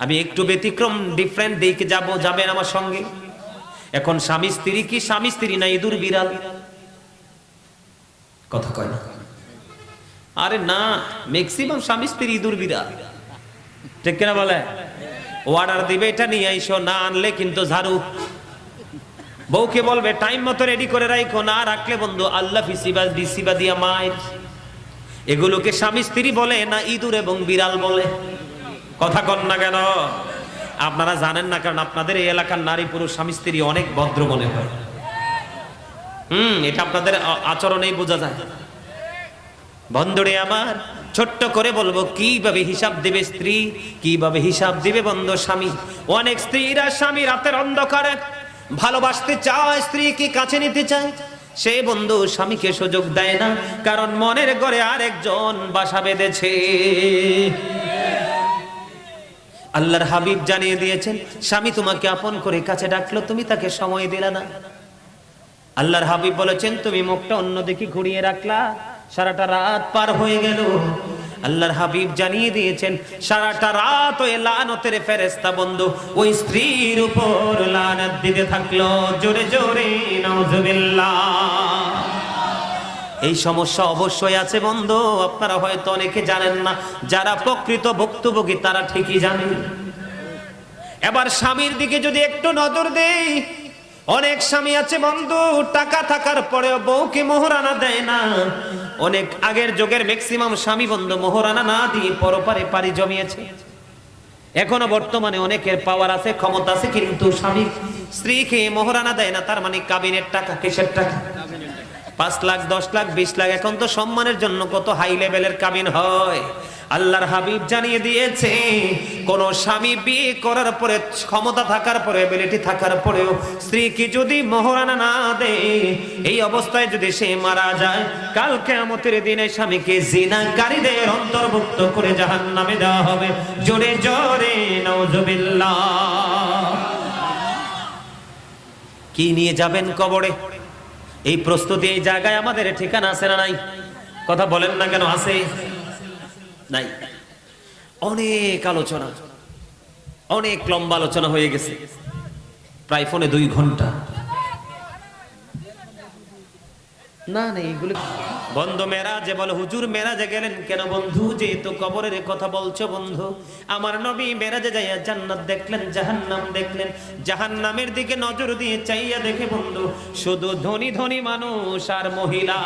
আমি একটু ব্যতিক্রম ডিফারেন্ট দিকে যাব যাবেন আমার সঙ্গে। এখন স্বামী স্ত্রী কি? স্বামী স্ত্রী না ইঁদুর বিড়াল? কথা কয় না। আরে না ম্যাক্সিমাম স্বামী স্ত্রী ইঁদুর বিড়াল। ঠিক কিনা বলে? অর্ডার দিবে, এটা নিয়ে আইসো, না আনলে কিন্তু ঝাড়ু। বউকে বলবে টাইম মতো রেডি করে রাখো না রাখলে বন্ধু, আল্লাহ ফিসিবা দিসিবা দিয়া মায়ের। এগুলোকে স্বামী স্ত্রী বলে, না ইঁদুর এবং বিড়াল বলে। কথা কন না কেন? আপনারা জানেন না, কারণ আপনাদের এই এলাকার নারী পুরুষ, স্বামী স্ত্রী অনেক ভদ্র মনে হয়। হুম, এটা আপনাদের আচরণেই বোঝা যায়। বন্ধুরে আমার, ছোট্ট করে বলব, কীভাবে হিসাব দিবে স্ত্রী, কীভাবে হিসাব দিবে বন্ধ স্বামী? অনেক স্ত্রীরা স্বামী রাতের অন্ধকারে ভালোবাসতে চায়, স্ত্রীকে কাছে নিতে চায়। সে বন্ধু স্বামীকে সুযোগ দেয় না, কারণ মনের ঘরে আরেকজন বাসা বেঁধেছে। আল্লাহর হাবিব জানিয়ে দিয়েছেন, স্বামী তোমাকে আপন করে কাছে ডাকলো, তুমি তাকে সময় দিলে না। আল্লাহর হাবিব বলেছেন, তুমি মুখটা অন্যদিকে ঘুরিয়ে রাখলা, সারাটা রাত পার হয়ে গেল। আল্লাহর হাবিব জানিয়ে দিয়েছেন, সারাটা রাত ওই লানতের ফেরেস্তা বন্ধু ওই স্ত্রীর উপর লানত দিতে থাকল। জোরে জোরে, নাউজুবিল্লাহ। এই সমস্যা অবশ্যই আছে, বন্ধু। আপনারা হয়তো অনেকে জানেন না, যারা প্রকৃত ভুক্তভোগী, তারা ঠিকই জানেন এবার স্বামীর দিকে যদি একটু নজর দেই, অনেক স্বামী আছে, বন্ধু, টাকা থাকার পরেও বউকে মোহরানা দেয় না। অনেক আগের যুগের ম্যাক্সিমাম স্বামী বন্ধু মোহরানা না দিয়ে পরপারে পারি জমিয়েছে। এখনও বর্তমানে অনেকের পাওয়ার আছে, ক্ষমতা আছে, কিন্তু স্বামী স্ত্রীকে মোহরানা দেয় না, তার মানে কাবিনের টাকা, কিসের টাকা? পাঁচ লাখ, দশ লাখ, বিশ লাখ, এখন তো সম্মানের জন্য কত হাই লেভেলের কাবিন হয়। আল্লাহর হাবিব জানিয়ে দিয়েছে, কোন স্বামী বিয়ে করার পরে, ক্ষমতা থাকার পরে এবিলিটি থাকার পরেও স্ত্রীকে যদি মোহরানা না দেয় এই অবস্থায় যদি সে মারা যায়, কাল কেয়ামতের দিনে স্বামীকে জিনাকারীদের অন্তর্ভুক্ত করে জাহান নামে দেওয়া হবে। জোরে জোরে নওজুবিল্লাহ কি নিয়ে যাবেন কবরে? এই প্রস্তুতি এই জায়গায় আমাদের ঠিকানা আছে না নাই? কথা বলেন না কেন আছে? নাই। অনেক আলোচনা, অনেক লম্বা আলোচনা হয়ে গেছে। প্রায় ফোনে দুই ঘণ্টা। না না এগুলো বন্ধু মেরাজে বল, হুজুর, মেরাজে গেলেন কেন বন্ধু? যে যেহেতু কবরের কথা বলছো বন্ধু। আমার নবী মেরাজে যাইয়া জান্নাত দেখলেন, জাহান্নাম দেখলেন। জাহান্নামের দিকে নজর দিয়ে চাইয়া দেখে, বন্ধু, শুধু ধনী ধনী মানুষ আর মহিলা।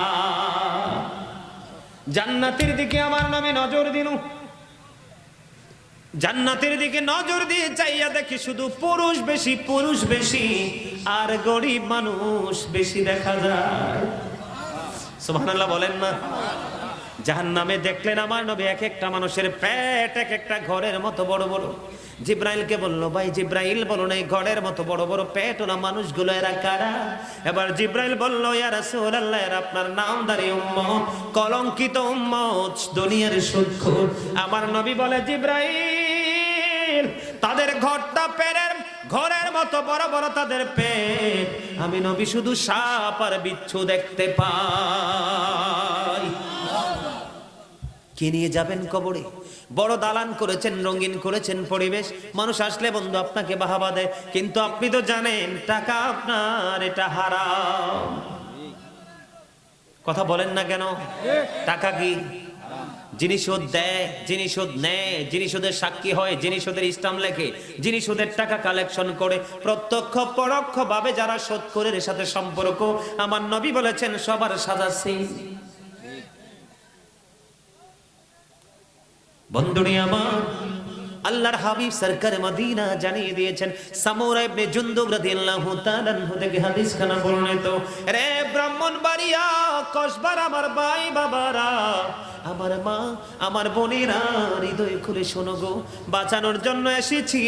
জান্নাতের দিকে আমার নামে নজর দিল জান্নাতের দিকে নজর দিয়ে চাইয়া দেখি, শুধু পুরুষ বেশি পুরুষ বেশি, আর গরিব মানুষ বেশি দেখা যায়। সুবহানাল্লাহ বলেন না। জাহান নামে দেখলেন আমার নবী এক একটা মানুষের পেট এক একটা ঘরের মতো বড় বড়। জিব্রাইলকে বলল, ভাই জিব্রাইল, বলো না, এই ঘরের মতো বড় বড় পেট ওরা মানুষগুলো, এরা কারা? এবার জিব্রাইল বলল, ইয়া রাসূলুল্লাহ, এরা আপনার নাম নামদারি উম্মত, কলঙ্কিত উম্মত, দুনিয়ার সূক্ষ্ম আমার নবী বলে, জিব্রাইল, তাদের ঘরটা পেরের ঘরের মতো বড় বড় তাদের পেট। আমি নবী শুধু সাপ আর বিচ্ছু দেখতে পাই। কে নিয়ে যাবেন কবরে? বড় দালান করেছেন রঙিন করেছেন পরিবেশ। মানুষ আসলে বন্ধু আপনাকে বাহাবা দেয়। কিন্তু আপনি তো জানেন টাকা আপনার এটা হারাম। কথা বলেন না কেন? টাকা কি? যিনি সুদ দেয়, যিনি সুদ নেয়, যিনি সুদের সাক্ষী হয়, যিনি সুদের ইসলাম লেখে, যিনি সুদের টাকা কালেকশন করে, প্রত্যক্ষ পরোক্ষ ভাবে যারা শোধ করে সাথে সম্পর্ক, আমার নবী বলেছেন, সবার সাজা সেই জানিয়ে দিয়েছেন বর্ণিত। রে ব্রাহ্মণ বাড়িয়া কসবার আমার ভাই বাবারা। আমার মা, আমার বোনেরা, হৃদয় খুলে শোনো গো। বাঁচানোর জন্য এসেছি।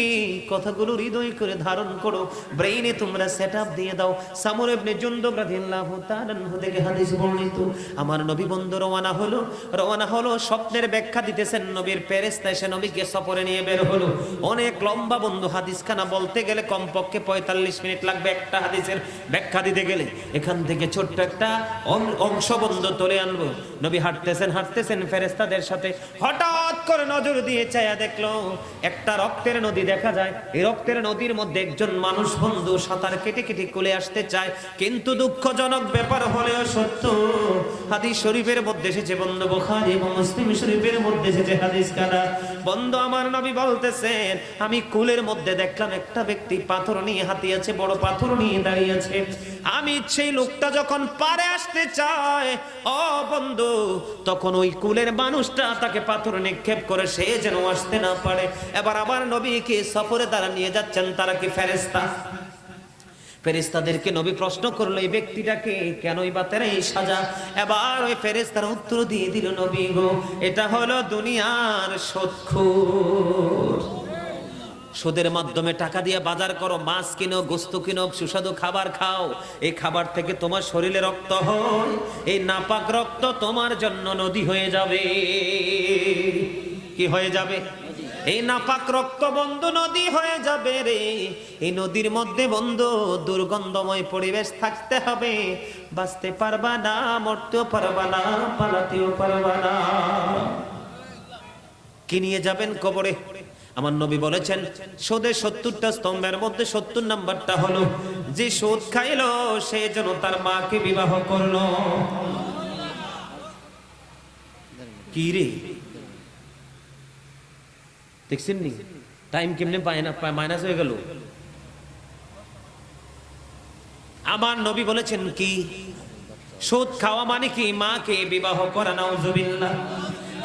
কথাগুলো হৃদয় করে ধারণ করো। ব্রেইনে তোমরা সেট দিয়ে দাও। সামুর ইবনে জুনদুব রাদিয়াল্লাহু তাআলা থেকে হাদিস বর্ণিত। আমার নবী বন্ধু রওনা হলো। রওনা হলো, স্বপ্নের ব্যাখ্যা দিতেছেন নবীর ফেরেশতা এসে নবীকে সফরে নিয়ে বের হলো। অনেক লম্বা বন্ধু হাদিস খানা বলতে গেলে কমপক্ষে পঁয়তাল্লিশ মিনিট লাগবে একটা হাদিসের ব্যাখ্যা দিতে গেলে। এখান থেকে ছোট্ট একটা অং- অংশ বন্ধ তুলে আনব। নবী হাঁটতেছেন হাঁটতেছেন ফেরেস্তাদের সাথে। হঠাৎ করে নজর দিয়ে চায়া দেখল, একটা রক্তের নদী দেখা যায়। এই রক্তের নদীর মধ্যে একজন মানুষ বন্ধু সাঁতার কেটে কেটে কোলে আসতে চায়। কিন্তু দুঃখজনক ব্যাপার হলেও সত্য, হাদিস শরীফের মধ্যে এসেছে বন্ধু বুখারী, এবং মুসলিম শরীফের মধ্যে এসেছে হাদিস কানা বন্ধু, আমার নবী বলতেছেন, আমি কুলের মধ্যে দেখলাম একটা ব্যক্তি পাথর নিয়ে হাতি আছে বড় পাথর নিয়ে দাঁড়িয়ে আছে। আমি সেই লোকটা যখন পারে আসতে ও বন্ধু, তখন ওই কুলের মানুষটা তাকে পাথর নিক্ষেপ করে সে যেন আসতে না পারে। এবার আমার নবীকে সফরে তারা নিয়ে যাচ্ছেন, তারা কি ফেরেস্তা ফেরেস্তাদেরকে নবী প্রশ্ন করল, এই ব্যক্তিটাকে কেনই বা তেরা এই সাজা? এবার ওই ফেরেস্তার উত্তর দিয়ে দিল, নবী গো, এটা হলো দুনিয়ার সৎখুর সুদের মাধ্যমে টাকা দিয়ে বাজার করো, মাছ কিনো, গোস্ত কিনো, সুস্বাদু খাবার খাও। এই খাবার থেকে তোমার শরীরে রক্ত হয়, এই নাপাক রক্ত তোমার জন্য নদী হয়ে যাবে। কি হয়ে যাবে? এই নাপাক রক্ত বন্ধ নদী হয়ে যাবে রে। এই নদীর মধ্যে বন্ধ, দুর্গন্ধময় পরিবেশ থাকতে হবে। বাঁচতে পারবা না, মরতেও পারবা না, পালাতেও পারবা না। কি নিয়ে যাবেন কবরে? আমার নবী বলেছেন, সোদে সত্তরটা স্তম্ভের মধ্যে সত্তর নাম্বারটা হলো, যে সোদ খাইলো, সে যেন তার মাকে বিবাহ করল। কি রে? দেখছেন নি? টাইম কেমনে মাইনাস হয়ে গেল। আমার নবী বলেছেন কি? সুদ খাওয়া মানে কি? মাকে বিবাহ করা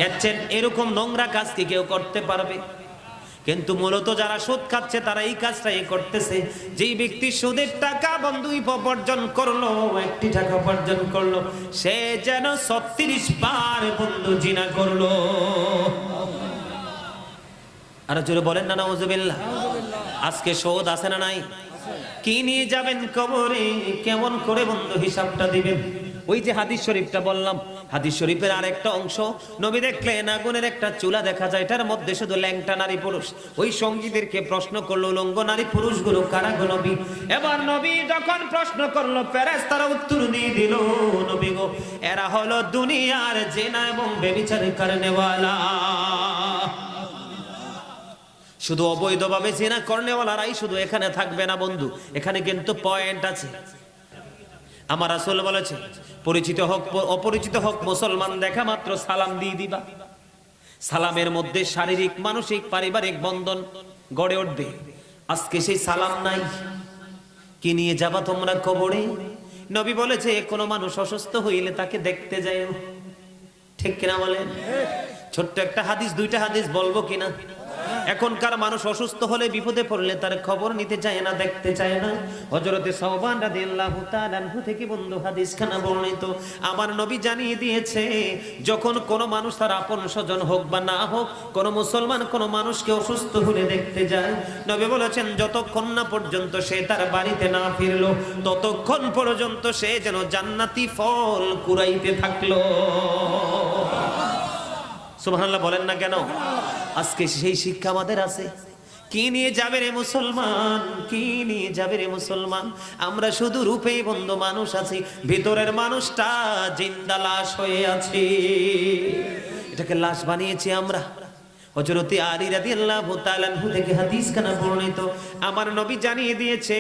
এর চেয়ে এরকম নোংরা কাজ কি কেউ করতে পারবে? কিন্তু মূলত যারা সুদ খাচ্ছে, তারা এই কাজটাই করতেছে। যেই ব্যক্তি সুদের টাকা বন্ধু উপার্জন করল, একটি টাকা উপার্জন করল, সে যেন ছত্রিশ বার বন্ধু জিনা করল। আর জোরে বলেন না, নাউজুবিল্লাহ। আজকে শোধ আছে না নাই? কি নিয়ে যাবেন কবরে? কেমন করে বন্ধু হিসাবটা দিবেন? ওই যে হাদিস শরীফটা বললাম, হাদিস শরীফের আরেকটা অংশ। নবী দেখলেন, আগুনের একটা চুলা দেখা যায়, এটার মধ্যে শুধু ল্যাংটা নারী পুরুষ। ওই সঙ্গীদেরকে প্রশ্ন করল লঙ্গ নারী পুরুষগুলো কারা গো নবী? এবার নবী যখন প্রশ্ন করল প্যারেস তারা উত্তর দিয়ে দিল, নবী গো, এরা হলো দুনিয়ার জেনা এবং বেবিচারে কারণেওয়ালা। শুধু অবৈধভাবে জেনা কর্নেওয়ালারাই শুধু এখানে থাকবে না, বন্ধু। এখানে কিন্তু পয়েন্ট আছে। আমার আসল বলেছে, পরিচিত হোক, অপরিচিত হোক, মুসলমান দেখা মাত্র সালাম দিয়ে দিবা। সালামের মধ্যে শারীরিক, মানসিক, পারিবারিক বন্ধন গড়ে উঠবে। আজকে সেই সালাম নাই। কি নিয়ে যাবা তোমরা কবরে? নবী বলেছে, কোনো মানুষ অসুস্থ হইলে তাকে দেখতে যাও ঠিক কিনা বলেন? ছোট্ট একটা হাদিস, দুইটা হাদিস বলব কিনা? এখনকার মানুষ অসুস্থ হলে বিপদে পড়লে তার খবর নিতে চায় না, দেখতে চায় না। হজরতে সওবান রাদিয়াল্লাহু তাআলা আনহু থেকে বন্ধু হাদিস খানা বর্ণিত, আমার নবী জানিয়ে দিয়েছে, যখন কোনো মানুষ তার আপন স্বজন হোক বা না হোক, কোনো মুসলমান কোনো মানুষকে অসুস্থ হলে দেখতে যায়। নবী বলেছেন, যতক্ষণ না পর্যন্ত সে তার বাড়িতে না ফিরলো, ততক্ষণ পর্যন্ত সে যেন জান্নাতি ফল কুড়াইতে থাকল। সুবহানাল্লাহ বলেন না কেন? আজকে সেই শিক্ষা আমাদের আছে। কি নিয়ে যাবে রে মুসলমান? কি নিয়ে যাবে রে মুসলমান? আমরা শুধু রূপেই বন্ধু মানুষ আছি, ভিতরের মানুষটা জিন্দা লাশ হয়ে আছে। এটাকে লাশ বানিয়েছি আমরা। হজরতে আলী রাদিয়াল্লাহু তাআলা থেকে হাদিস কানা বর্ণিত। আমার নবী জানিয়ে দিয়েছে,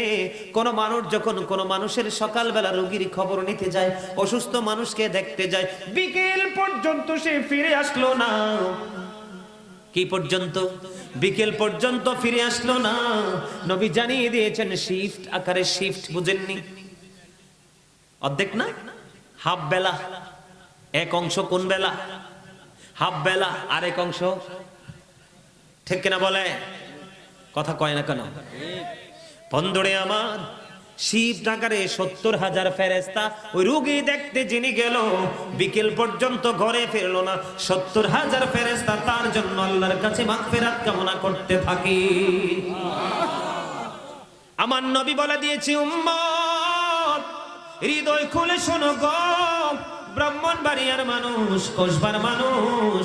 কোন মানুষ যখন কোন মানুষের সকালবেলা রোগীর খবর নিতে যায়, অসুস্থ মানুষকে দেখতে যায়, বিকেল পর্যন্ত সে ফিরে আসলো না। কি পর্যন্ত? বিকেল পর্যন্ত ফিরে আসলো না। নবী জানিয়ে দিয়েছেন শিফট আকারে শিফট বুঝেননি। অর্ধেক না? হাফ বেলা। এক অংশ কোন বেলা? হাফ বেলা। আরেক অংশ? ঠিক কিনা বলে? কথা কয় না কেন? বন্ধুরে আমার শিব ডাকারে সত্তর হাজার ফেরেস্তা ওই রুগী দেখতে যিনি গেল, বিকেল পর্যন্ত ঘরে ফেরল না। সত্তর হাজার ফেরেস্তা তার জন্য আল্লাহর কাছে মাগফিরাত কামনা করতে থাকি। আমার নবী বলে দিয়েছি, উম্মত, হৃদয় খুলে শোনো গো। ব্রাহ্মণবাড়িয়ার মানুষ কসবার মানুষ।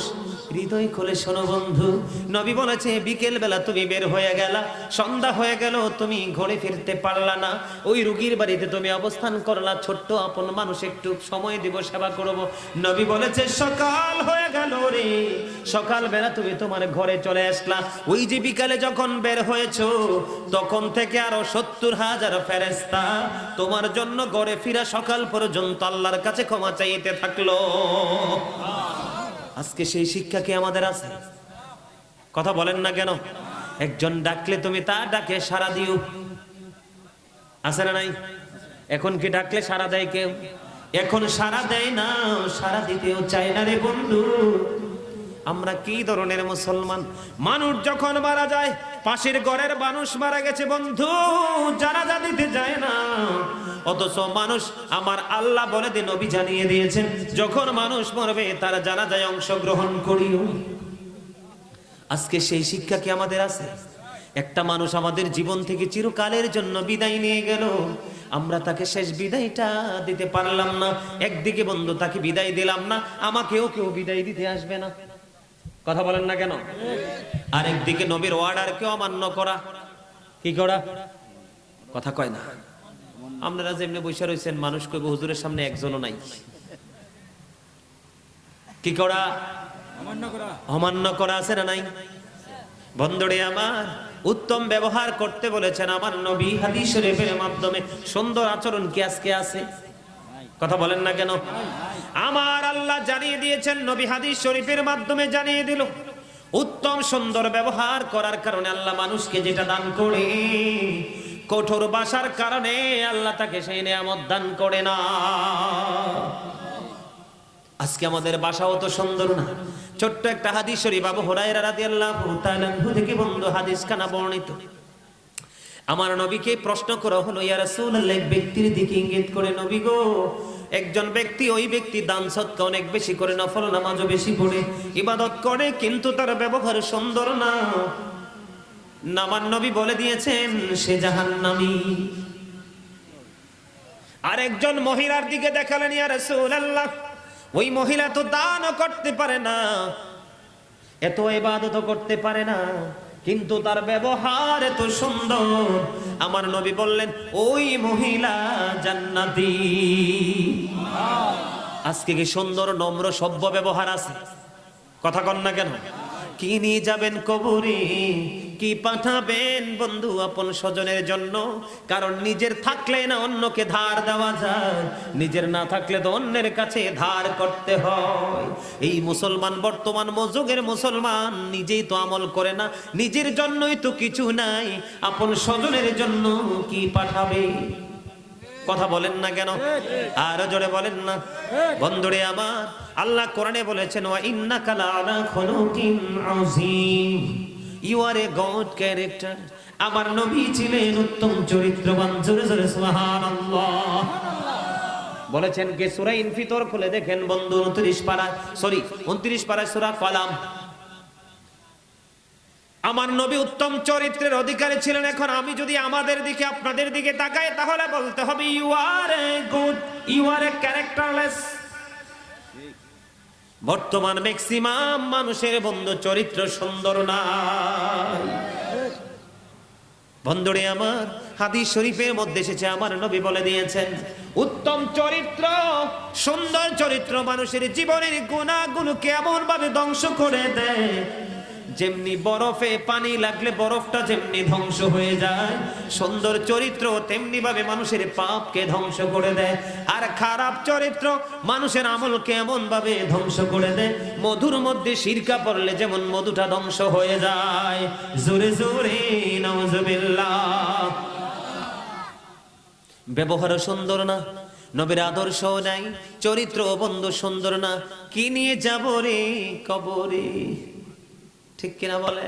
হৃদয় খুলে শোনো বন্ধু, নবী বলেছে, বিকেল বেলা তুমি বের হয়ে গেলা, সন্ধ্যা হয়ে গেল, তুমি ঘরে ফিরতে পারলা না। ওই রুগীর বাড়িতে তুমি অবস্থান করলা, ছোট্ট আপন মানুষ, একটু সময় দিব, সেবা করব। নবী বলেছে, সকাল হয়ে গেল রে সকাল বেলা তুমি তোমার ঘরে চলে আসলা। ওই যে বিকালে যখন বের হয়েছো, তখন থেকে আরও সত্তর হাজার ফেরেস্তা তোমার জন্য ঘরে ফিরা সকাল পর্যন্ত আল্লাহর কাছে ক্ষমা চাইতে থাকল। আজকে সেই শিক্ষা কি আমাদের আছে? কথা বলেন না কেন? একজন ডাকলে তুমি তা ডাকে সারা দিও। আছে না নাই? এখন কি ডাকলে সারা দেয় কেউ? এখন সারা দেয় না সারা দিতেও চায় না রে বন্ধু। আমরা কি ধরনের মুসলমান? মানুষ যখন মারা যায়, পাশের ঘরের মানুষ মারা গেছে, বন্ধু, যারা যা দিতে যায় না। অথচ মানুষ আমার আল্লাহ বলে দিয়ে নবী জানিয়ে দিয়েছেন, যখন মানুষ মরবে, তারা জানা যায় অংশগ্রহণ করিও। আজকে সেই শিক্ষা কি আমাদের আছে? একটা মানুষ আমাদের জীবন থেকে চিরকালের জন্য বিদায় নিয়ে গেল। আমরা তাকে শেষ বিদায়টা দিতে পারলাম না। একদিকে বন্ধু তাকে বিদায় দিলাম না, আমাকেও কেউ বিদায় দিতে আসবে না। কথা বলেন না কেন? আরেকদিকে নবীর অর্ডার কেউ অমান্য করা। কি করা? কথা কয় না। আপনারা যেমনি বসে রয়েছেন মানুষ কইব হুজুরের সামনে একজনও নাই। কি করা। অমান্য করা আছে না নাই? বন্ধুরে আমার উত্তম ব্যবহার করতে বলেছেন আমার নবী হাদিস শরীফের মাধ্যমে। সুন্দর আচরণ কি আজকে আছে? কথা বলেন না কেন? আমার আল্লাহ জানিয়ে দিয়েছেন, নবী হাদিস শরীফের মাধ্যমে জানিয়ে দিল। উত্তম সুন্দর ব্যবহার করার কারণে আল্লাহ মানুষকে যেটা দান করে, কঠোর বাসার কারণে আল্লাহ তাকে সেই নিয়ামত দান করে না। আজকে আমাদের বাসাও তো সুন্দর না। ছোট্ট একটা হাদিস শরীফ আবু হুরায়রা রাদিয়াল্লাহু তাআলা থেকে বন্ধু হাদিস খানা বর্ণিত। আমার নবীকে প্রশ্ন করা হলো, ইয়া রাসূলুল্লাহ ব্যক্তির দিকে ইঙ্গিত করে নবী গো, একজন ব্যক্তি ওই ব্যক্তি দান সৎকা অনেক বেশি করে, নফল নামাজও বেশি পড়ে, ইবাদত করে, কিন্তু তার ব্যবহার সুন্দর না। নামান নবী বলে দিয়েছেন, সে জাহান্নামী। আরেকজন মহিলার দিকে দেখালেন, ইয়া রাসূলুল্লাহ, ওই মহিলা তো দানও করতে পারে না, এত ইবাদত করতে পারে না। কিন্তু তার ব্যবহার এত সুন্দর। আমার নবী বললেন, ওই মহিলা জান্নাতি। আজকে কি সুন্দর, নম্র, সভ্য ব্যবহার আছে? কথা কন না কেন? কি নিয়ে যাবেন কবরে কি পাঠাবেন বন্ধু আপন স্বজনের জন্য? কারণ নিজের থাকলে না অন্যকে ধার দেওয়া যায়। নিজের না থাকলে তো অন্যের কাছে ধার করতে হয়। এই মুসলমান, বর্তমান মজুগের মুসলমান নিজেই তো আমল করে না। নিজের জন্যই তো কিছু নাই। আপন স্বজনের জন্য কি পাঠাবে? কথা বলেন না কেন? আর জোরে বলেন না। বন্ধুরে আমার, আল্লাহ কোরআনে বলেছেন, ওয়া ইন্নাকা লাআলা খুলুকিন আযীম। You are a god character আমার নবী ছিলেন উত্তম চরিত্রবান, জোরে জোরে সুবহানাল্লাহ। বলেছেন কে সূরা ইনফিতর খুলে দেখেন বন্ধু 29 পারা সরি 29 পারা সূরা কলাম। আমার নবী উত্তম চরিত্রের অধিকারী ছিলেন এখন। আমি যদি আমাদের দিকে, আপনাদের দিকে তাকাই, তাহলে বলতে হবে you are a good you are a characterless বর্তমান ম্যাক্সিমাম মানুষের বন্ধু চরিত্র সুন্দর নাই। বন্ধুরে আমার, হাদিস শরীফের মধ্যে এসেছে, আমার নবী বলে দিয়েছেন, উত্তম চরিত্র, সুন্দর চরিত্র মানুষের জীবনের গুণাগুলো কেমন ভাবে ধ্বংস করে দেয় যেমনি বরফে পানি লাগলে বরফটা যেমনি ধ্বংস হয়ে যায়, সুন্দর চরিত্র তেমনি ভাবে মানুষের পাপকে ধ্বংস করে দেয়। আর খারাপ চরিত্র মানুষের আমলকে এমন ভাবে ধ্বংস করে দেয়, মধুর মধ্যে সিরকা পড়লে যেমন মধুটা ধ্বংস হয়ে যায়। জোরে জোরে ব্যবহার সুন্দর না, নবীর আদর্শ নাই চরিত্র বন্ধু সুন্দর না। কি নিয়ে যাব রে কবরে? ঠিক কিনা বলে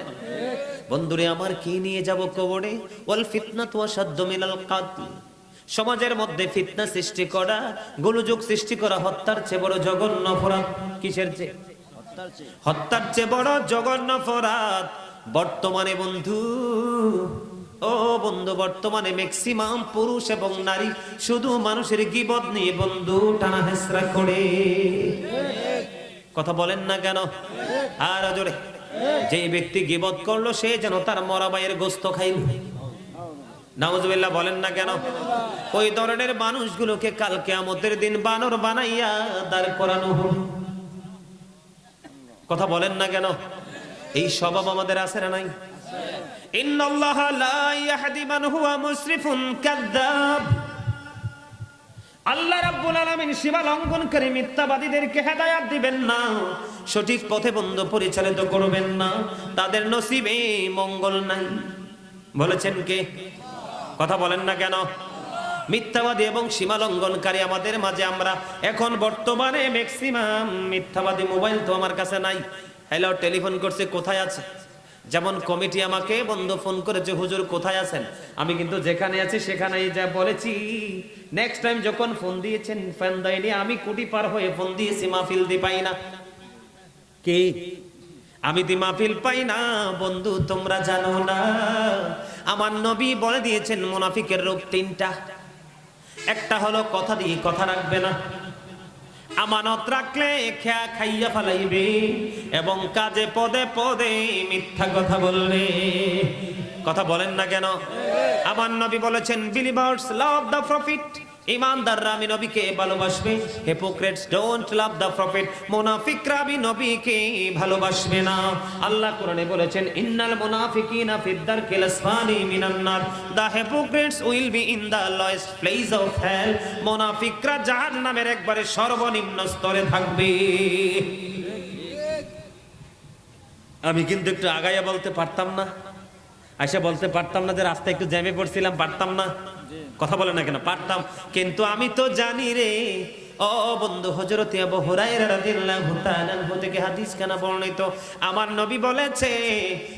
বন্ধুরে, আমার কি নিয়ে যাব কবরে? ওয়াল ফিতনাতু আসাদ্দু মিনাল কাতল সমাজের মধ্যে ফিতনা সৃষ্টি করা, গোলযোগ সৃষ্টি করা হত্যার চেয়ে বড় জঘন্য অপরাধ কিসের চেয়ে? হত্যার চেয়ে বড় জঘন্য অপরাধ। বর্তমানে বন্ধু, ও বন্ধু, বর্তমানে ম্যাক্সিমাম পুরুষ এবং নারী শুধু মানুষের গিবদ নিয়ে বন্ধু টানা হেসরা করে। কথা বলেন না কেন? আর জোরে। যে ব্যক্তি গিবদ করল, সে যেন তার মরা ভাইয়ের গোস্ত খাইল। নাউজুবিল্লাহ বলেন না কেন? ওই ধরনের মানুষগুলোকে কালকে আমাদের দিন বানর বানাইয়া দাঁড় করানো হবে কথা বলেন না কেন? এই স্বভাব আমাদের আছে না নাই? ইন্নাল্লাহা লা ইয়াহদি মান হুয়া মুসরিফুন কাযযাব। আল্লাহ রাব্বুল আলামিন সীমা লঙ্ঘনকারী মিথ্যাবাদীদেরকে হেদায়াত দিবেন না। সঠিক পথে বন্ধ পরিচালিত করবেন না। তাদের নসিবে মঙ্গল নাই। বলেছেন কে? কথা বলেন না কেন? মিথ্যাবাদী এবং সীমা লঙ্ঘনকারী আমাদের মাঝে আমরা এখন বর্তমানে ম্যাক্সিমাম মিথ্যাবাদী মোবাইল তো আমার কাছে নাই। হ্যালো টেলিফোন করছে, কোথায় আছে? যেমন কমিটি আমাকে বন্ধু ফোন করেছে, হুজুর কোথায় আছেন? আমি কিন্তু যেখানে আছি সেখানেই যা বলেছি। নেক্সট টাইম যখন ফোন দিয়েছেন, ফোন দেয়নি, আমি কুটি পার হয়ে ফোন দিয়েছি, মাহফিল দি পাই না। কে? আমি দি মাহফিল পাই না, বন্ধু তোমরা জানো না। আমার নবী বলে দিয়েছেন, মুনাফিকের রূপ তিনটা। একটা হলো কথা দিয়ে কথা রাখবে না। আমানত রাখলে খেয়া খাইয়া ফেলাইবে এবং কাজে পদে পদে মিথ্যা কথা বললে কথা বলেন না কেন? আমার নবী বলেছেন বিলিভার্স লাভ দ্য প্রফিট ইমানদাররা আমি নবীকে ভালোবাসবে। Hypocrites don't love the prophet মুনাফিকরা আমি নবীকে ভালোবাসবে না। আল্লাহ কোরআনে বলেছেন, ইন্নাল মুনাফিকিনা ফিদ দারকিল আসফালি মিনান the hypocrites will be in the lowest place of hell মুনাফিকরা জাহান্নামের একবারে সর্বনিম্ন স্তরে থাকবে। আমি কিন্তু একটু আগাইয়া বলতে পারতাম না। আইসা বলতে পারতাম না যে রাস্তায় একটু জ্যামে পড়ছিলাম পারতাম না। কথা বলে না কেন? পারতাম। কিন্তু আমি তো জানি রে বন্ধু, হযরত আবু হুরায়রা রাদিয়াল্লাহু তাআলা থেকে হাদিস বর্ণিত। আমার নবী বলেছে,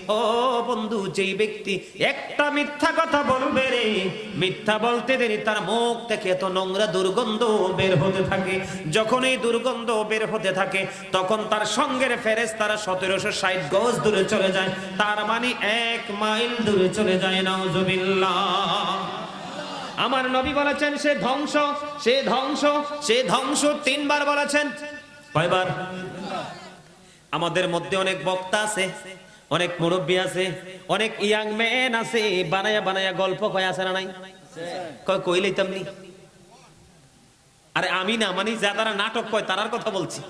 ও বন্ধু, যেই ব্যক্তি একটা মিথ্যা কথা বলবে রে, মিথ্যা বলতে দেরি তার মুখ থেকে এত নোংরা দুর্গন্ধ বের হতে থাকে। যখন এই দুর্গন্ধ বের হতে থাকে, তখন তার সঙ্গের ফেরেস তারা সতেরোশো ষাট গজ দূরে চলে যায়। তার মানে এক মাইল দূরে চলে যায়, নাউজুবিল্লাহ। আমার নবী বলেছেন, সে ধ্বংস সে ধ্বংস সে ধ্বংস তিনবার বলেছেন। কয়বার? আমাদের মধ্যে অনেক বক্তা আছে, অনেক মুরব্বী আছে, অনেক ইয়াং ম্যান আছে, বানায়া বানায়া গল্প কয়, আছে না নাই? কয় কইলেই তেমনি আরে আমি না মানে যা তারা নাটক কয়, তারার কথা বলছি।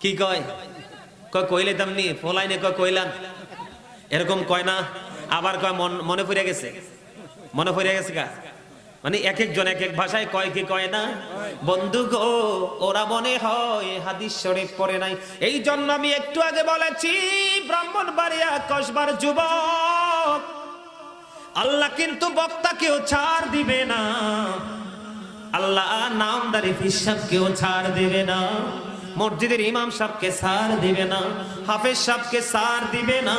কি কয়? কয় কইলে তেমনি ফলাইনে কয়, কইলাম। এরকম কয় না? আবার কয়, মন- মনে পড়ে গেছে। মনে পড়ে গেছে গা? মানে এক একজন এক এক ভাষায় কয় কি কয় না? বন্ধু গো, ওরা মনে হয় হাদিস শরীফ পড়ে নাই। এই জন্য আমি একটু আগে বলেছি ব্রাহ্মণ বাড়িয়া কসবার যুবক, আল্লাহ কিন্তু বক্তাকেও ছাড় দিবে না। আল্লাহ নামদারি ফিসাব কেউ ছাড় দিবে না। মসজিদের ইমাম সাহকে সার দিবে না। হাফেজ সাহকে সার দিবে না।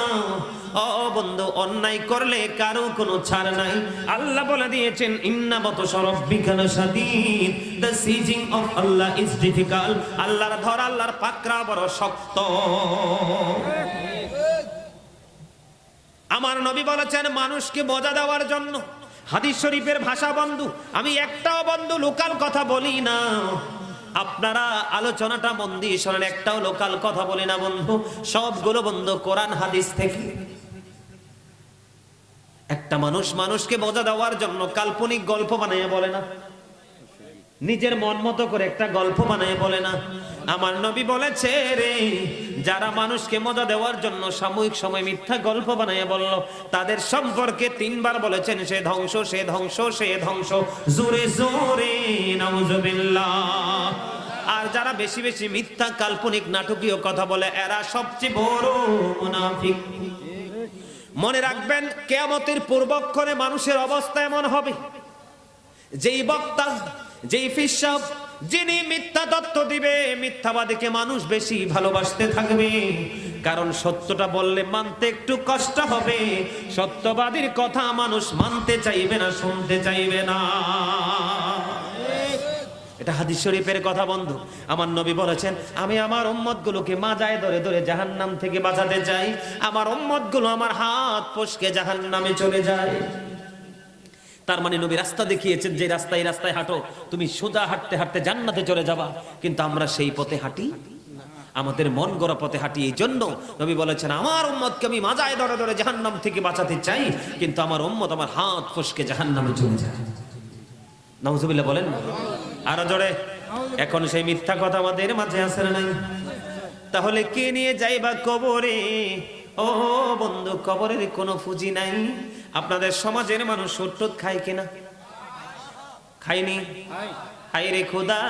বন্ধু, অন্যায় করলে কারও কোনো ছাড় নাই। আল্লাহ বলে দিয়েছেন ইন্নাবত সরব্বিকাল শাদীদ the seizing of Allah is difficult আল্লাহর ধর, আল্লাহর পাকড়া বড় শক্ত। আমার নবী বলেছেন, মানুষকে মজা দেওয়ার জন্য। হাদিস শরীফের ভাষা বন্ধু, আমি একটাও বন্ধু লোকাল কথা বলি না। আপনারা আলোচনাটা দিয়ে শোনেন, একটাও লোকাল কথা বলি না বন্ধু। সবগুলো বন্ধু কোরআন, হাদিস থেকে। একটা মানুষ মানুষকে মজা দেওয়ার জন্য কাল্পনিক গল্প বানিয়ে বলে না। নিজের মন মতো করে একটা গল্প বানায় বলে না। আমার নবী বলেছে রে, যারা মানুষকে মজা দেওয়ার জন্য সাময়িক সময় মিথ্যা গল্প বানায় বলল, তাদের সম্পর্কে তিনবার বলেছেন, সে ধ্বংস সে ধ্বংস সে ধ্বংস। জোরে জোরে আর যারা বেশি বেশি মিথ্যা, কাল্পনিক, নাটকীয় কথা বলে, এরা সবচেয়ে বড় মুনাফিক। মনে রাখবেন, কেয়ামতের পূর্বক্ষণে মানুষের অবস্থা এমন হবে। যেই বক্তা, যেই ফিসাব যিনি মিথ্যা তত্ত্ব দিবে, মিথ্যাবাদীকে মানুষ বেশি ভালোবাসতে থাকবে। কারণ সত্যটা বললে মানতে একটু কষ্ট হবে। সত্যবাদীর কথা মানুষ মানতে চাইবে না, শুনতে চাইবে না। এটা হাদিস শরীফের কথা, বন্ধু। আমার নবী বলেছেন, আমি আমার উম্মত গুলোকে মাজায় ধরে ধরে জাহান্নাম থেকে বাঁচাতে চাই। আমার উম্মতগুলো আমার হাত ফসকে জাহান্নামে চলে যায়। তার মানে নবী রাস্তা দেখিয়েছেন যে রাস্তায় রাস্তায় হাঁটো, তুমি সোজা হাঁটতে হাঁটতে জান্নাতে চলে যাবা। কিন্তু আমরা সেই পথে হাঁটি আমাদের মন গড়া পথে হাঁটি, এই জন্য নবী বলেছেন, আমার উম্মতকে আমি মাজায় ধরে ধরে জাহান্নাম থেকে বাঁচাতে চাই, কিন্তু আমার উম্মত আমার হাত ফসকে জাহান্নামে চলে যায়। নাউজুবিল্লাহ বলেন আরও জোরে। এখন সেই মিথ্যা কথা আমাদের মাঝে না নাই? তাহলে কে নিয়ে যাইবা কবরে? ও বন্ধু, কবরের কোনো ফুজি নাই। আপনাদের সমাজের মানুষ সুট্টুত খায় কিনা? খায়নি? খাই রে খোদা।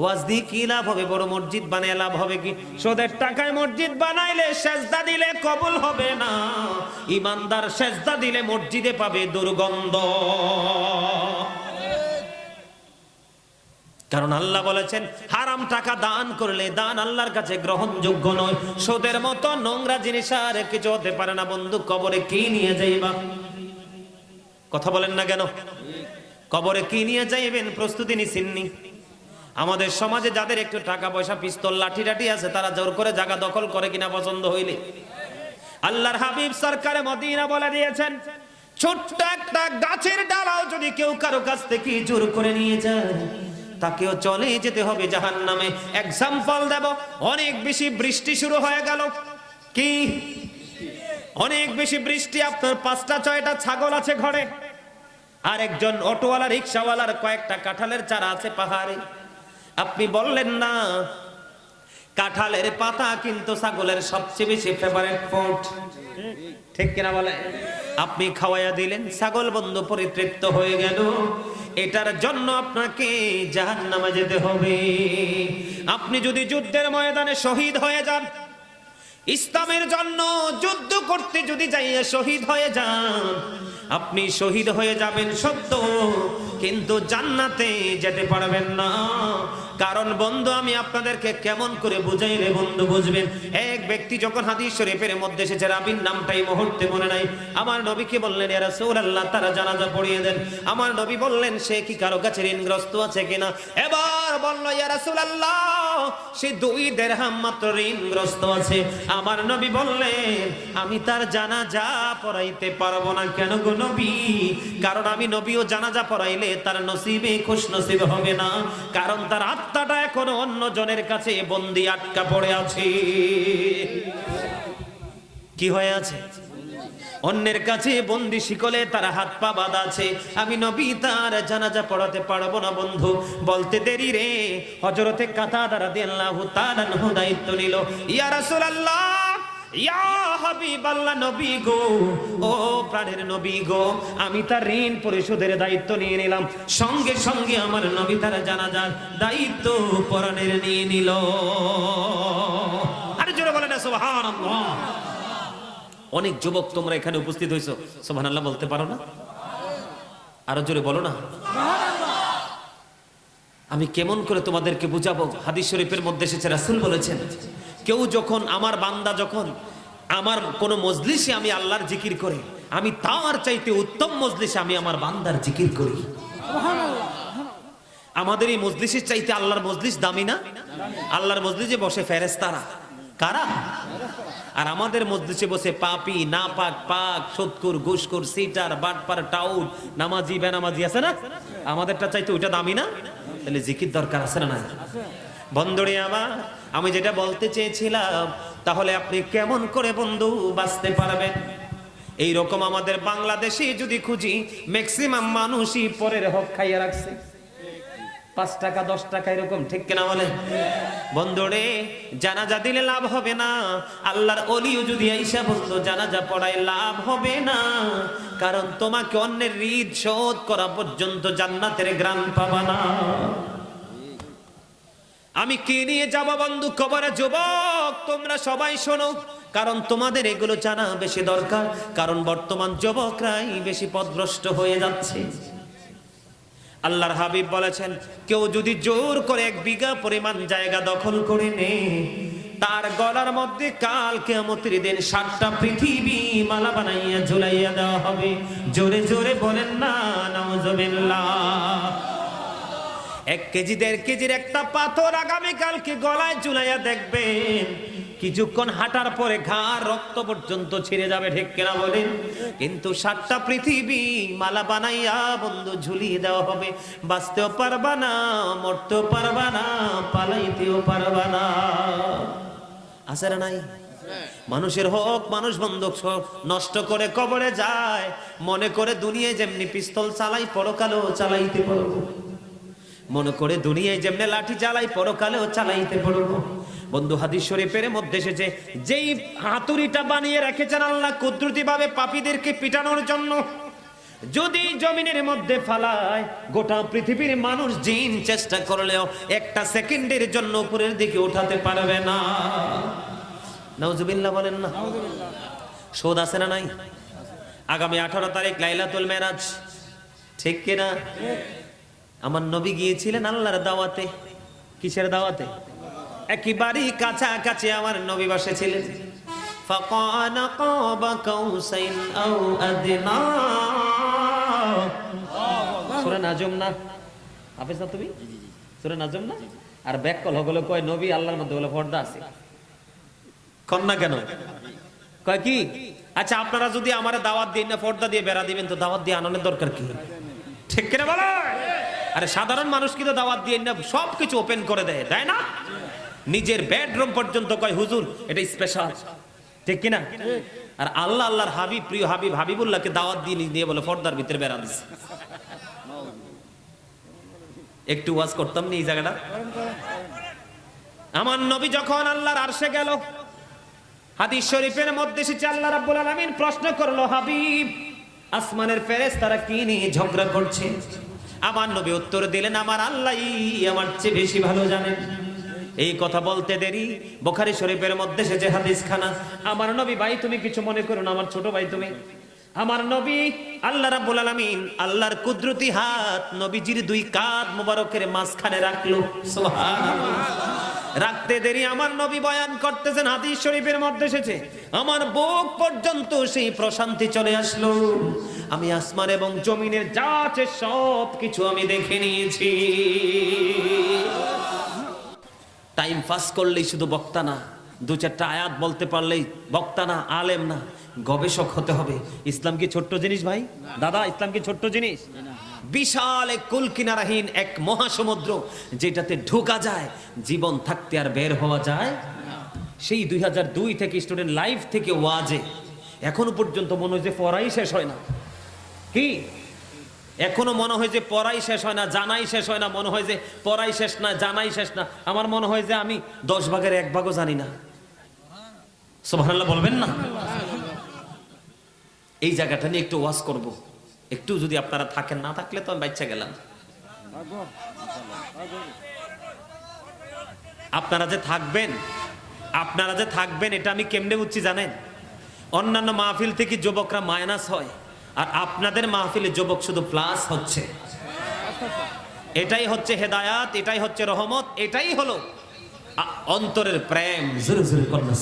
ওয়াজ দিয়ে কি লাভ হবে? বড় মসজিদ বানায় লাভ হবে কি? সোদের টাকায় মসজিদ বানাইলে সেজদা দিলে কবুল হবে না। ইমানদার সেজদা দিলে মসজিদে পাবে দুর্গন্ধ। কারণ আল্লাহ বলেছেন, হারাম টাকা দান করলে দান আল্লাহর কাছে গ্রহণযোগ্য নয়। সোদের মতো নোংরা জিনিস আর কিছু হতে পারে না। বন্ধু, কবরে কি নিয়ে যাইবা? কথা বলেন না কেন? কবরে কি নিয়ে যাইবেন? প্রস্তুতি নিছিননি? আমাদের সমাজে যাদের একটু টাকা পয়সা, পিস্তল, লাঠি টাঠি আছে, তারা জোর করে জায়গা দখল করে কিনা পছন্দ হইলে। আল্লাহর হাবিব সরকারে মদিনা বলে দিয়েছেন, ছোট্ট একটা গাছের ডালাও যদি কেউ কারও কাছ থেকে জোর করে নিয়ে যায়। তাকেও চলে যেতে হবে জাহান নামে এক্সাম্পল দেব, অনেক বেশি বৃষ্টি শুরু হয়ে গেল। কি? অনেক বেশি বৃষ্টি, আপনার পাঁচটা, ছয়টা ছাগল আছে ঘরে। আর একজন অটোওয়ালা, রিক্সাওয়ালার কয়েকটা কাঁঠালের চারা আছে পাহাড়ে। আপনি বললেন না, কাঁঠালের পাতা কিন্তু ছাগলের সবচেয়ে বেশি ফেভারেট ফুড ঠিক কিনা বলে? আপনি খাওয়াইয়া দিলেন, ছাগল বন্ধু পরিতৃপ্ত হয়ে গেল। এটার জন্য আপনাকে জাহান নামে যেতে হবে। আপনি যদি যুদ্ধের ময়দানে শহীদ হয়ে যান, ইসলামের জন্য যুদ্ধ করতে যদি যাইয়া শহীদ হয়ে যান, আপনি শহীদ হয়ে যাবেন সত্য, কিন্তু জান্নাতে যেতে পারবেন না। কারণ বন্ধু, আমি আপনাদেরকে কেমন করে বুঝাই রে বন্ধু, বুঝবেন? এক ব্যক্তি যখন হাদিস শরীফের মধ্যে এসেছে, রাবির নামটাই মুহূর্তে মনে নাই। আমার নবীকে বললেন এরা আল্লাহ তারা জানাজা পড়িয়ে দেন। আমার নবী বললেন, সে কি কারও কাছে ঋণগ্রস্ত আছে কিনা? এবার বলল, ইয়া রাসূলুল্লাহ, সে দুই দেড়হাম মাত্র ঋণগ্রস্ত আছে। আমার নবী বললেন, আমি তার জানাজা পড়াইতে পারব না কেন গো নবী? কারণ আমি নবীও জানাজা পড়াইলে তার নসিবে খুশ নসিব হবে না। কারণ তার আত্মাটা এখনও অন্য জনের কাছে বন্দি আটকা পড়ে আছে। কি হয়ে আছে? অন্যের কাছে বন্দি শিকলে তার হাত পা বাঁধা আছে। আমি নবী তার জানাজা পড়াতে পারব না বন্ধু। বলতে দেরি রে। হজরতে কাতা দ্বারা দিয়াল্লাহ তাআলা দায়িত্ব নিল। ইয়া রাসূলুল্লাহ, ইয়া হাবিবাল্লাহ নবী গো, ও প্রাণের নবী গো, আমি তার ঋণ পরিশোধের দায়িত্ব নিয়ে নিলাম। সঙ্গে সঙ্গে আমার নবী তার জানাজার দায়িত্ব পরাণের নিয়ে নিল। আরে জোরে বলে না, সুবহানাল্লাহ। অনেক যুবক তোমরা এখানে উপস্থিত হয়েছো। সোহান আল্লাহ বলতে পারো না? আরও জোরে বলো না। আমি কেমন করে তোমাদেরকে বুঝাবো? হাদিস শরীফের মধ্যে এসেছে, রাসুল বলেছেন, কেউ যখন আমার বান্দা যখন আমার কোন মজলিসে আমি আল্লাহর জিকির করে, আমি তার চাইতে উত্তম মজলিসে আমি আমার বান্দার জিকির করি। আমাদের এই মজলিসের চাইতে আল্লাহর মজলিস দামি না? আল্লাহর মজলিসে বসে ফেরেস্তারা কারা? আর আমাদের মজলিসে বসে পাপি না পাক পাক সৎকুর, ঘুষকুর, সিটার, বাটপার টাউট নামাজি, বেনামাজি আছে না? আমাদেরটা চাইতে ওইটা দামি না? তাহলে জিকির দরকার আছে না না বন্ধুরে আমার, আমি যেটা বলতে চেয়েছিলাম, তাহলে আপনি কেমন করে বন্ধু বাঁচতে পারবেন? এই রকম আমাদের বাংলাদেশে যদি খুঁজি ম্যাক্সিমাম মানুষই পরের হক খাইয়া রাখছে। পাঁচ টাকা, দশ টাকা এরকম, ঠিক কিনা বলে বন্ধুরে, জানাজা দিলে লাভ হবে না। আল্লাহর অলিও যদি আইসা বন্ধু জানাজা পড়ায় লাভ হবে না। কারণ তোমাকে অন্যের ঋদ শোধ করা পর্যন্ত জান্নাতের গ্রাম পাবা না। আমি কে নিয়ে যাব বন্ধু? কবরে যুবক, তোমরা সবাই শোনো। কারণ তোমাদের এগুলো জানা বেশি দরকার। কারণ বর্তমান যুবকরাই বেশি পদভ্রষ্ট হয়ে যাচ্ছে। আল্লাহর হাবিব বলেছেন, কেউ যদি জোর করে এক বিঘা পরিমাণ জায়গা দখল করে নে তার গলার মধ্যে কাল কেমতির দিন সাতটা পৃথিবী মালা বানাইয়া ঝুলাইয়া দেওয়া হবে। জোরে জোরে বলেন না, নাউজুবিল্লাহ। এক কেজি, দেড় কেজির একটা পাথর আগামীকালকে গলায় চুলাইয়া দেখবেন। কিছুক্ষণ হাঁটার পরে ঘা রক্ত পর্যন্ত ছিঁড়ে যাবে, ঠিক কেনা বলেন? কিন্তু সাতটা পৃথিবী মালা বানাইয়া বন্ধু ঝুলিয়ে দেওয়া হবে। বাঁচতেও পারবা না, মরতেও পারবা না, পালাইতেও পারবা না। আছে না নাই? মানুষের হোক, মানুষ বন্ধক নষ্ট করে কবরে যায়। মনে করে দুনিয়ায় যেমনি পিস্তল চালাই, পরকালেও চালাইতে পারব। মনে করে দুনিয়ায় যেমনি লাঠি চালাই পরকালেও চালাইতে পারব। বন্ধু, হাদিস শরীফের মধ্যে এসেছে, যেই হাতুড়িটা বানিয়ে রেখেছেন আল্লাহ কুদরতি ভাবে পাপীদেরকে পিটানোর জন্য, যদি জমিনের মধ্যে ফালায়, গোটা পৃথিবীর মানুষ জিন চেষ্টা করলেও একটা সেকেন্ডের জন্য উপরের দিকে উঠাতে পারবে না। নাউজুবিল্লাহ বলেন না। শোধ আছে না নাই? আগামী আঠারো তারিখ লাইলাতুল মেরাজ। ঠিক কিনা? আমার নবী গিয়েছিলেন আল্লাহর দাওয়াতে কিসের দাওয়াতে একেবারেই কাছাকাছি আমার নবী বসেছিলেন فقال قاب قوسين أو أدنى সূরা নাজম না হাফেজ না তুমি সূরা নাজম না আর ব্যাক কল হগলে কয় নবী আল্লাহর মধ্যে বলে পর্দা আছে কন্যা কেন কয় কি আচ্ছা আপনারা যদি আমার দাওয়াত দিন না পর্দা দিয়ে বেড়া দিবেন তো দাওয়াত দিয়ে আনন্দের দরকার কি ঠিক কিনা বলো আরে সাধারণ মানুষ কিন্তু দাওয়াত দিয়ে না সব কিছু ওপেন করে দেয়, তাই না? নিজের বেডরুম পর্যন্ত কয়, হুজুর, এটা স্পেশাল ঠিক কিনা? আর আল্লাহ, আল্লাহর হাবিব, প্রিয় হাবিব, হাবিবুল্লাহকে দাওয়াত দিয়ে নিয়ে বলে, পর্দার ভিতরে বেড়া দিছে। একটু ওয়াজ করতাম নি এই জায়গাটা? আমার নবী যখন আল্লাহর আরশে গেল, হাদিস শরীফের মধ্যে এসেছে, আল্লাহ রাব্বুল আলামিন প্রশ্ন করল, হাবিব, আসমানের ফেরেশতারা কি নিয়ে ঝগড়া করছে? আমার নবী উত্তর দিলেন, আমার আল্লাহ আমার চেয়ে বেশি ভালো জানেন। এই কথা বলতে দেরি। বোখারি শরীফের মধ্যে সে হাদিস খানা আমার নবী, ভাই, তুমি কিছু মনে করো না, আমার ছোট ভাই তুমি। আমার নবী, আল্লাহ রাব্বুল আলামিন আল্লাহর কুদরতি হাত নবীজির দুই কাঁধ মোবারকের মাঝখানে রাখল। সুবহানাল্লাহ। রাখতে দেরি। আমার নবী বয়ান করতেছেন, হাদিস শরীফের মধ্যে এসেছে। আমার বুক পর্যন্ত সেই প্রশান্তি চলে আসলো। আমি আসমান এবং জমিনের যা আছে সব কিছু আমি দেখে নিয়েছি। টাইম পাস করলেই শুধু বক্তা না, দু চারটা আয়াত বলতে পারলেই বক্তা না, আলেম না, গবেষক হতে হবে। ইসলাম কি ছোট্ট জিনিস ভাই? দাদা, ইসলাম কি ছোট্ট জিনিস? বিশাল এক কুল কিনারাহীন এক মহাসমুদ্র যেটাতে ঢোকা যায়, জীবন থাকতে আর বের হওয়া যায় সেই দুই দুই থেকে স্টুডেন্ট লাইফ থেকে ওয়াজে। এখনও পর্যন্ত মনে হয় যে পড়াই শেষ হয় না। কি? এখনও মনে হয় যে পড়াই শেষ হয় না, জানাই শেষ হয় না, মনে হয় যে পড়াই শেষ না, জানাই শেষ না। আমার মনে হয় যে আমি দশ ভাগের এক ভাগও জানি না। সোভানাল্লাহ বলবেন না? এই জায়গাটা নিয়ে একটু ওয়াজ করব। একটু যদি আপনারা থাকেন, না থাকলে তো আমি বাচ্চা গেলাম। আপনারা যে থাকবেন, আপনারা যে থাকবেন, এটা আমি কেমনে বুঝছি জানেন? অন্যান্য মাহফিল থেকে যুবকরা মাইনাস হয়, আর আপনাদের মাহফিলে যুবক শুধু প্লাস হচ্ছে। এটাই হচ্ছে হেদায়াত, এটাই হচ্ছে রহমত, এটাই হলো অন্তরের প্রেম। জোরে জোরে কন্যা